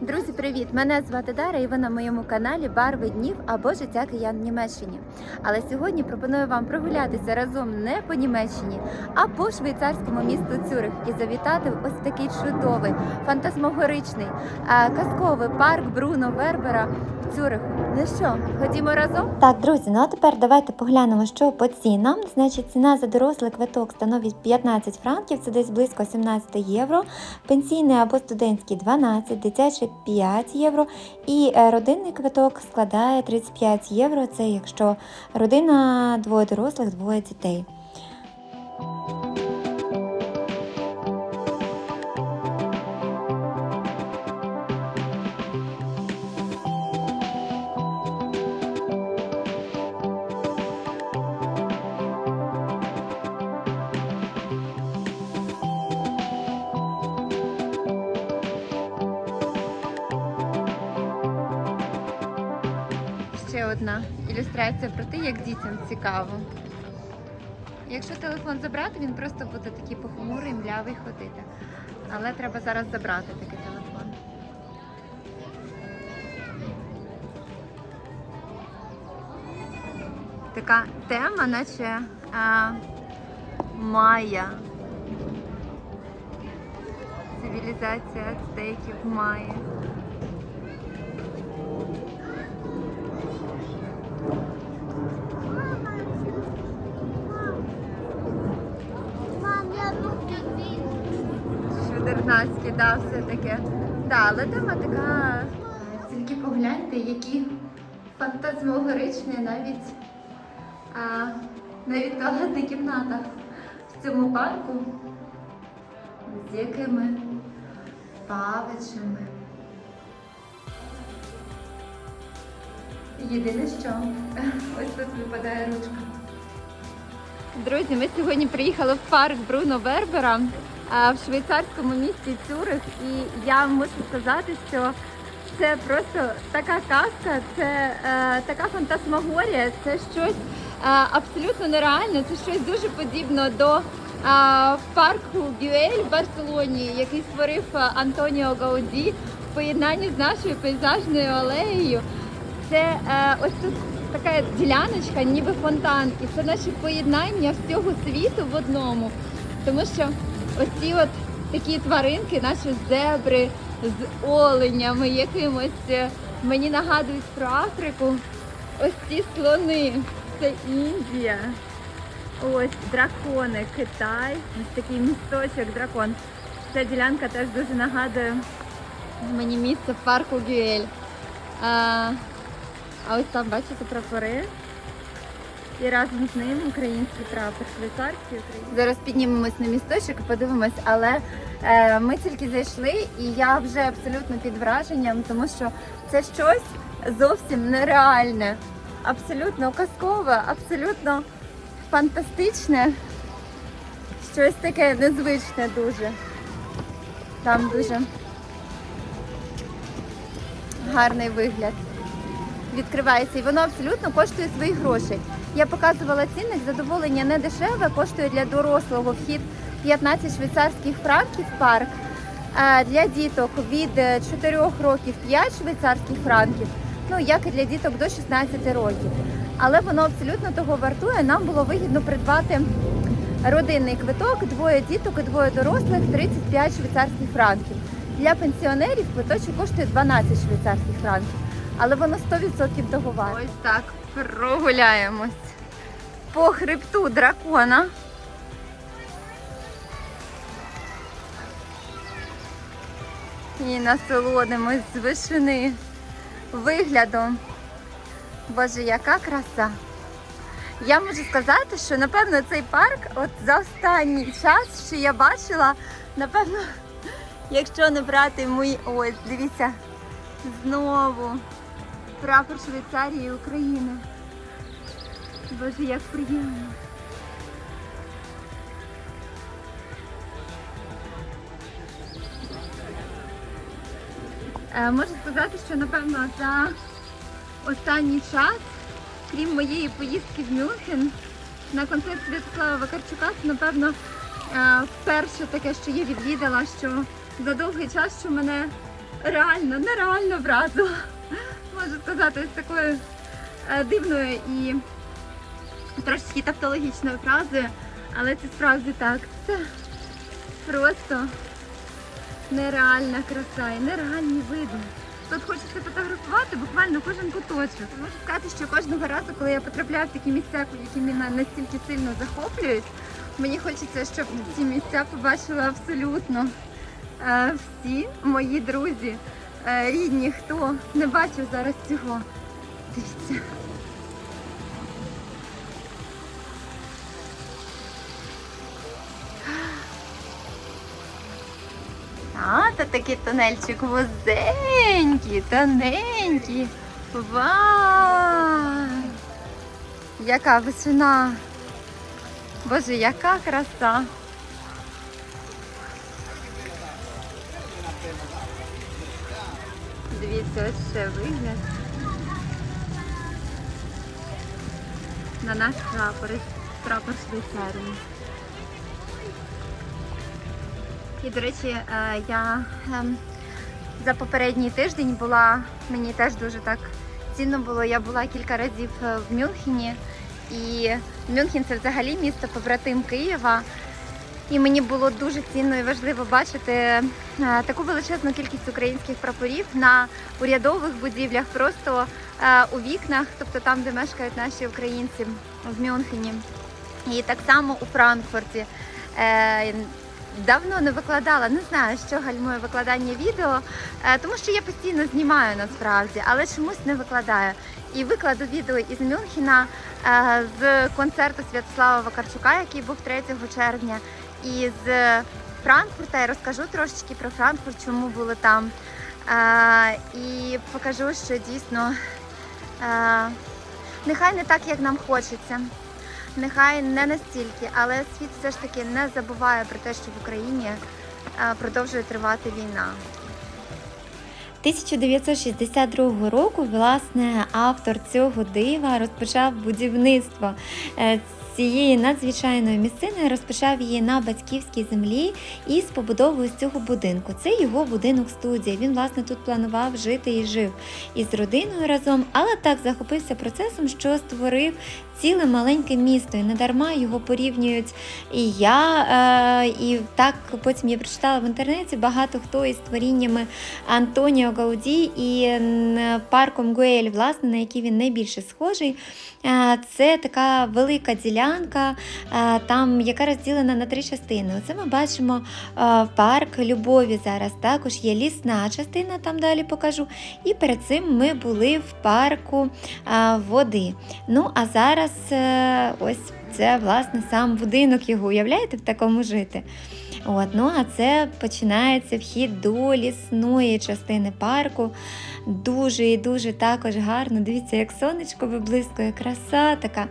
Друзі, привіт! Мене звати Дара і ви на моєму каналі Барви днів або життя киян в Німеччині. Але сьогодні пропоную вам прогулятися разом не по Німеччині, а по швейцарському місту Цюрих і завітати в ось такий чудовий, фантасмогоричний, е, казковий парк Бруно Вербера в Цюриху. Ну що, ходімо разом? Так, друзі, ну а тепер давайте поглянемо, що по цінам. Значить, ціна за дорослий квиток становить 15 франків, це десь близько 17 євро. Пенсійний або студентський 12, дитячий 5 євро. І е, родинний квиток складає 35 євро. Це якщо родина двоє дорослих, двоє дітей. Те, як дітям цікаво. Якщо телефон забрати, він просто буде такий похмурий, млявий ходити. Але треба зараз забрати такий телефон. Така тема, наче а, Майя. Цивілізація ацтеків Майя. Чудернацькі, да, все таке. Да, але тема така. Тільки погляньте, які фантазмогоричні навіть, навіть туалетна кімната в цьому парку. З якими павичами. Єдине що, ось тут випадає ручка. Друзі, ми сьогодні приїхали в парк Бруно Вербера в швейцарському місті Цюрих. І я можу сказати, що це просто така казка, це е, така фантасмагорія, це щось е, абсолютно нереальне, це щось дуже подібне до е, парку Гюель в Барселоні, який створив е, Антоніо Гауді в поєднанні з нашою пейзажною алеєю. Це е, ось тут така діляночка, ніби фонтан, і це наше поєднання всього світу в одному. Тому що ось ці от такі тваринки, наші зебри з оленями, якимось е, мені нагадують про Африку. Ось ці слони, це Індія. Ось дракони, Китай, ось такий місточок, дракон. Ця ділянка теж дуже нагадує мені місце в парку Гюель. А, а ось там, бачите, прапори. І разом з ним український прапор, український. Зараз піднімемось на місточок і подивимось, але е, ми тільки зайшли, і я вже абсолютно під враженням, тому що це щось зовсім нереальне, абсолютно казкове, абсолютно фантастичне, щось таке незвичне дуже. Там дуже гарний вигляд відкривається, і воно абсолютно коштує своїх грошей. Я показувала цінник, задоволення не дешеве, коштує для дорослого вхід 15 швейцарських франків парк. А для діток від 4 років 5 швейцарських франків, ну як і для діток до 16 років. Але воно абсолютно того вартує. Нам було вигідно придбати родинний квиток, двоє діток і двоє дорослих 35 швейцарських франків. Для пенсіонерів квиточок коштує 12 швейцарських франків, але воно 100% того. Ось так прогуляємось по хребту дракона. І насолодимось з вишини виглядом. Боже, яка краса! Я можу сказати, що напевно цей парк от за останній час, що я бачила, напевно, якщо не брати мої. Ось, дивіться, знову прапор Швейцарії і України. Боже, як приємно. Е, Можу сказати, що напевно за останній час, крім моєї поїздки в Мюнхен на концерт Святослава Вакарчука, це напевно е, перше таке, що я відвідала, що за довгий час, що мене реально, нереально вразило. Можу сказати, з такою е, дивною і трошки тавтологічною фразою, але це справді так. Це просто нереальна краса і нереальні види. Тут хочеться фотографувати буквально кожен куточок. Можу сказати, що кожного разу, коли я потрапляю в такі місця, які мене настільки сильно захоплюють, мені хочеться, щоб ці місця побачили абсолютно е, всі мої друзі, рідні, хто не бачив зараз цього. Дивіться. А, та такий тунельчик вузенький, тоненький. Вау! Яка висина! Боже, яка краса! Дивіться, ось ще вигляд. На наш прапор, прапор Швейцарії. І, до речі, е, я ем, за попередній тиждень була, мені теж дуже так цінно було. Я була кілька разів е, в Мюнхені. І Мюнхен це взагалі місто побратим Києва. І мені було дуже цінно і важливо бачити е, таку величезну кількість українських прапорів на урядових будівлях, просто е, у вікнах, тобто там, де мешкають наші українці в Мюнхені. І так само у Франкфурті. Е, Давно не викладала, не знаю, що гальмує викладання відео, тому що я постійно знімаю насправді, але чомусь не викладаю. І викладу відео із Мюнхена з концерту Святослава Вакарчука, який був 3 червня, і з Франкфурта я розкажу трошечки про Франкфурт, чому були там. Е, І покажу, що дійсно е, нехай не так, як нам хочеться. Нехай не настільки, але світ все ж таки не забуває про те, що в Україні е, продовжує тривати війна. 1962 року, власне, автор цього дива розпочав будівництво е, цієї надзвичайної місцини, розпочав її на батьківській землі із побудовою цього будинку. Це його будинок студія. Він, власне, тут планував жити і жив із родиною разом, але так захопився процесом, що створив ціле маленьке місто. І не дарма його порівнюють і я, е, і так потім я прочитала в інтернеті багато хто із творіннями Антоніо Гауді і парком Гуель, власне, на який він найбільше схожий. Е, Це така велика ділянка, е, там, яка розділена на три частини. Оце ми бачимо е, парк Любові зараз. Також є лісна частина, там далі покажу. І перед цим ми були в парку е, води. Ну, а зараз ось це власне сам будинок його. Уявляєте, в такому жити? От, ну а це починається вхід до лісної частини парку. Дуже і дуже також гарно. Дивіться, як сонечко виблискує, краса така.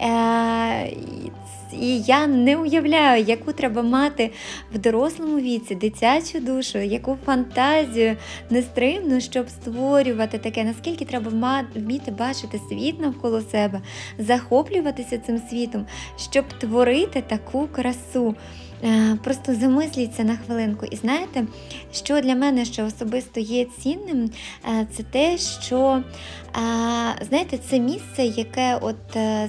Е, і- я не уявляю, яку треба мати в дорослому віці дитячу душу, яку фантазію нестримну, щоб створювати таке, наскільки треба вміти бачити світ навколо себе, захоплюватися цим світом, щоб творити таку красу. Е, Просто замисліться на хвилинку. І знаєте, що для мене ще особисто є цінним, е, це те, що е, знаєте, це місце, яке от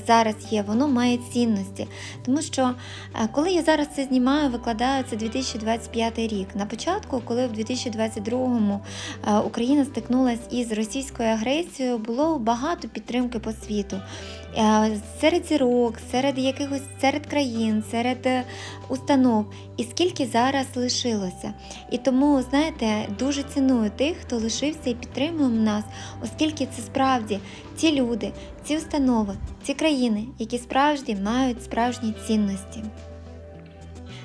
зараз є, воно має цінності. Тому що коли я зараз це знімаю, викладаю це 2025 рік. На початку, коли в 2022-му е, Україна стикнулася із російською агресією, було багато підтримки по світу. Е, Серед зірок, серед якихось серед країн, серед е, установ, і скільки зараз лишилося. І тому, знаєте, дуже ціную тих, хто лишився і підтримує нас, оскільки це справді ті люди, ці установи, ці країни, які справді мають справжні цінності.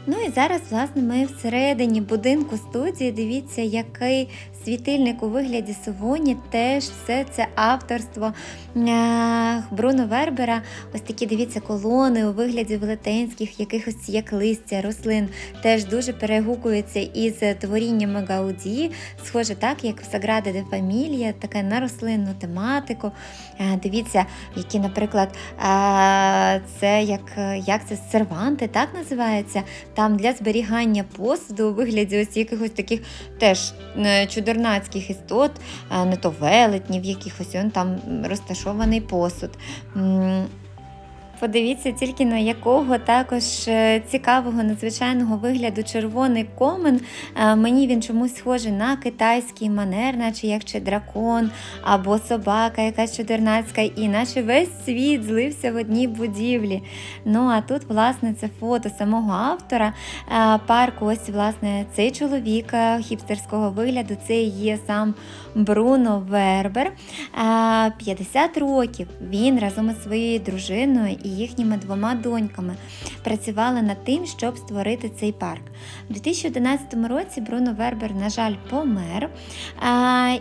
Ну і зараз, власне, ми всередині будинку студії. Дивіться, який світильник у вигляді совоні. Теж все це авторство е, Бруно Вербера. Ось такі дивіться колони у вигляді велетенських, якихось як листя, рослин. Теж дуже перегукуються із творіннями Гауді. Схоже, так, як в Саграде де Фамілія, таке на рослинну тематику. Е, Дивіться, які, наприклад, е, це як, як це серванти, так називається. там для зберігання посуду у вигляді ось якихось таких теж е, чудернацьких істот, е, не то велетнів, якихось он там розташований посуд. Подивіться тільки на якого також е, цікавого надзвичайного вигляду червоний комен. Е, Мені він чомусь схожий на китайський манер, наче як чи дракон або собака, якась чудернацька, і наче весь світ злився в одній будівлі. Ну а тут, власне, це фото самого автора е, парку. Ось, власне, цей чоловік хіпстерського вигляду, це є сам Бруно Вербер. Е, 50 років він разом із своєю дружиною і їхніми двома доньками працювали над тим, щоб створити цей парк. У 2011 році Бруно Вербер, на жаль, помер.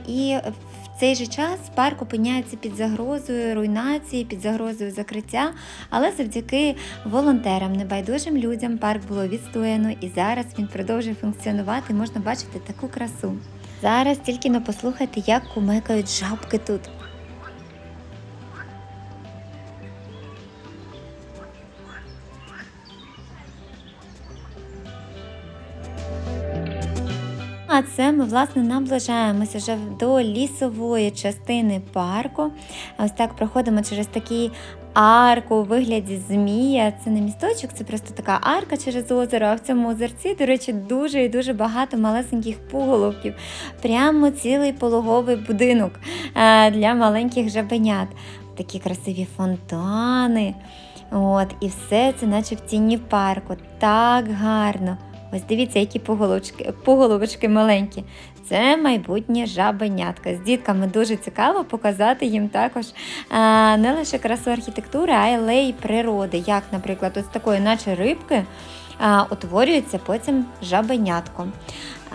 І в цей же час парк опиняється під загрозою руйнації, під загрозою закриття, але завдяки волонтерам, небайдужим людям парк було відстояно і зараз він продовжує функціонувати. Можна бачити таку красу. Зараз тільки не послухайте, як кумекають жабки тут. А це ми власне наближаємося вже до лісової частини парку. Ось так проходимо через такий арку у вигляді змія. Це не місточок, це просто така арка через озеро. А в цьому озерці, до речі, дуже і дуже багато малесеньких пуголовків. Прямо цілий пологовий будинок е, для маленьких жабенят. Такі красиві фонтани. От, і все це, наче в тіні парку. Так гарно. Ось дивіться, які поголовочки, поголовочки маленькі. Це майбутнє жабенятка. З дітками дуже цікаво показати їм також не лише красу архітектури, а й природи. Як, наприклад, ось такої, наче рибки, утворюється потім жабенятко.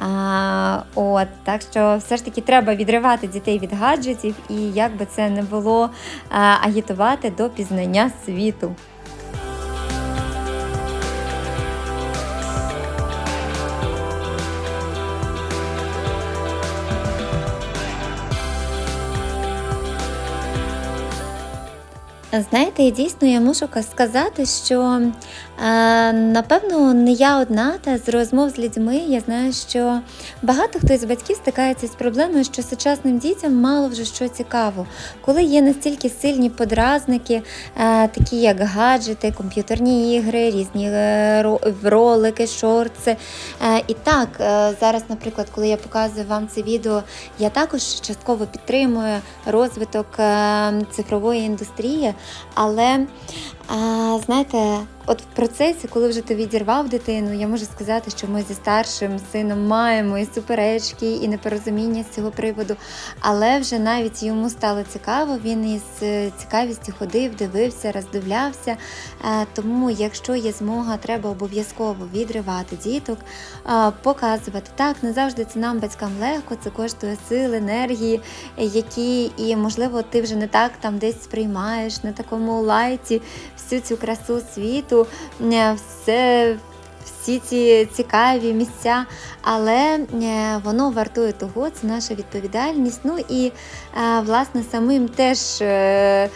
А, от, так що все ж таки треба відривати дітей від гаджетів і як би це не було а, агітувати до пізнання світу. Знаєте, дійсно я мушу сказати, що напевно не я одна, та з розмов з людьми. Я знаю, що багато хто із батьків стикається з проблемою, що сучасним дітям мало вже що цікаво, коли є настільки сильні подразники, е, такі як гаджети, комп'ютерні ігри, різні е, ролики, шорти. Е, і так, е, зараз, наприклад, коли я показую вам це відео, я також частково підтримую розвиток е, цифрової індустрії, але а, знаєте, от в процесі, коли вже ти відірвав дитину, я можу сказати, що ми зі старшим сином маємо і суперечки, і непорозуміння з цього приводу. Але вже навіть йому стало цікаво, він із е, цікавістю ходив, дивився, роздивлявся. Е, Тому, якщо є змога, треба обов'язково відривати діток, е, показувати. Так, не завжди це нам, батькам, легко, це коштує сил, енергії, які і, можливо, ти вже не так там десь сприймаєш на такому лайті всю цю красу світу, все. Всі ці цікаві місця, але воно вартує того, це наша відповідальність. Ну і е, власне самим теж е,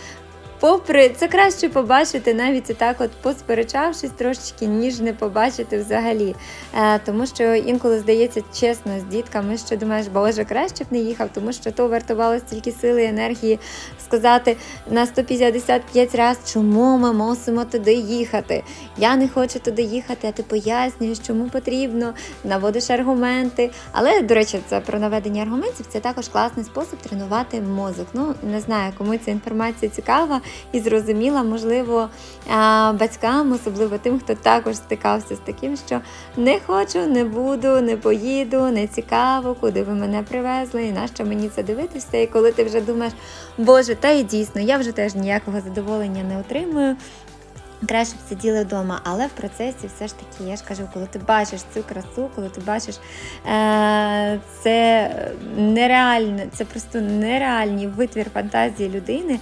попри це краще побачити навіть так, от посперечавшись трошечки, ніж не побачити взагалі. Е, тому що інколи здається чесно з дітками, що думаєш, боже, краще б не їхав, тому що то вартувало стільки сили і енергії сказати на 155 разів, чому ми мусимо туди їхати. Я не хочу туди їхати, а ти пояснюєш, чому потрібно, наводиш аргументи. Але, до речі, це про наведення аргументів це також класний спосіб тренувати мозок. Ну, не знаю, кому ця інформація цікава і зрозуміла, можливо, батькам, особливо тим, хто також стикався з таким, що не хочу, не буду, не поїду, не цікаво, куди ви мене привезли, і нащо мені це дивитися. І коли ти вже думаєш, Боже, та і дійсно, я вже теж ніякого задоволення не отримую. Краще б сиділи вдома, але в процесі все ж таки, я ж кажу, коли ти бачиш цю красу, коли ти бачиш е- це нереально, це просто нереальний витвір фантазії людини.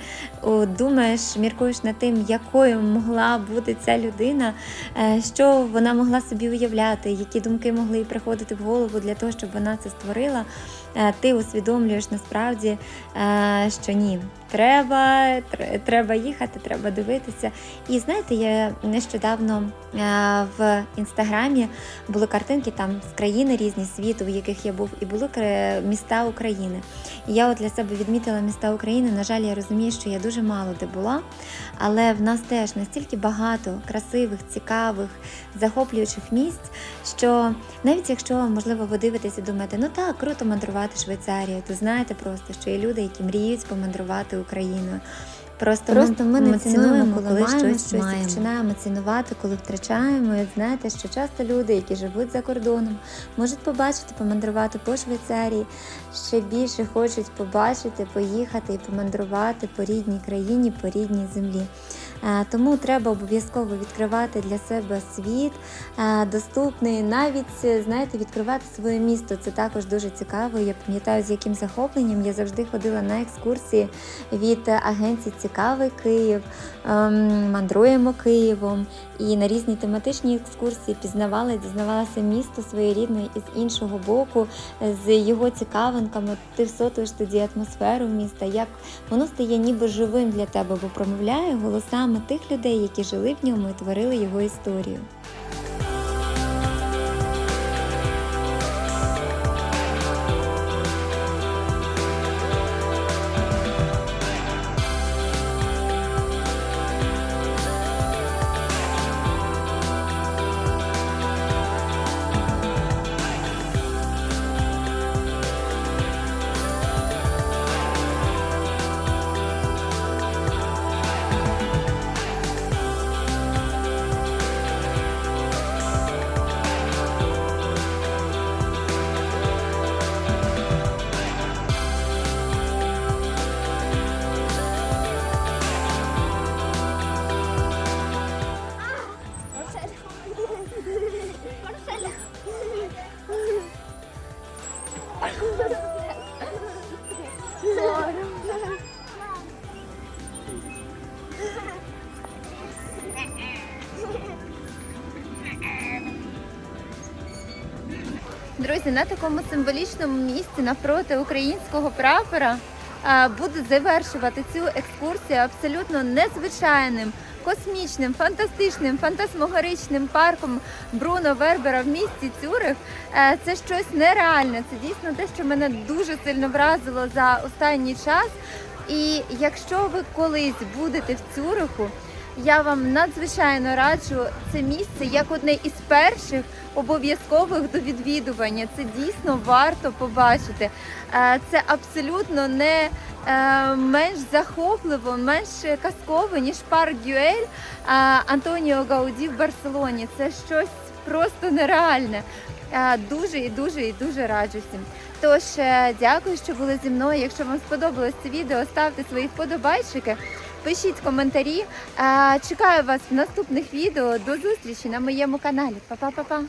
Думаєш, міркуєш над тим, якою могла бути ця людина, е- що вона могла собі уявляти, які думки могли їй приходити в голову для того, щоб вона це створила. Е, ти усвідомлюєш насправді, е, що ні, треба, треба їхати, треба дивитися. І знаєте, я нещодавно е, в інстаграмі були картинки там з країни різні світу, в яких я був, і були міста України. І я от для себе відмітила міста України. На жаль, я розумію, що я дуже мало де була, але в нас теж настільки багато красивих, цікавих, захоплюючих місць, що навіть якщо можливо ви дивитесь і думаєте, ну так, круто мандрувати Швейцарію, то знаєте просто, що є люди, які мріють помандрувати Україною. Просто, Просто ми не цінуємо, коли, коли щось щось маємо. починаємо цінувати, коли втрачаємо. І знаєте, що часто люди, які живуть за кордоном, можуть побачити, помандрувати по Швейцарії, ще більше хочуть побачити, поїхати і помандрувати по рідній країні, по рідній землі. Е, Тому треба обов'язково відкривати для себе світ е, доступний, навіть знаєте, відкривати своє місто. Це також дуже цікаво. Я пам'ятаю, з яким захопленням я завжди ходила на екскурсії від агенції Цікавий Київ, ем, мандруємо Києвом і на різні тематичні екскурсії пізнавала, дізнавалася місто своєрідне і з іншого боку, з його цікавинками. Ти всотуєш тоді атмосферу міста, як воно стає ніби живим для тебе, бо промовляє голосами тих людей, які жили в ньому і творили його історію. Друзі, на такому символічному місці навпроти українського прапора а, буду завершувати цю екскурсію абсолютно незвичайним, космічним, фантастичним, фантасмогоричним парком Бруно Вербера в місті Цюрих. Е, Це щось нереальне. Це дійсно те, що мене дуже сильно вразило за останній час. І якщо ви колись будете в Цюриху, я вам надзвичайно раджу це місце як одне із перших обов'язкових до відвідування. Це дійсно варто побачити. Е, Це абсолютно не е, менш захопливо, менш казково, ніж парк Дюель е, Антоніо Гауді в Барселоні. Це щось просто нереальне. Дуже і дуже і дуже раджу всім. Тож дякую, що були зі мною. Якщо вам сподобалось це відео, ставте свої вподобайчики. Пишіть коментарі. Е, Чекаю вас в наступних відео. До зустрічі на моєму каналі. Па-па-па-па!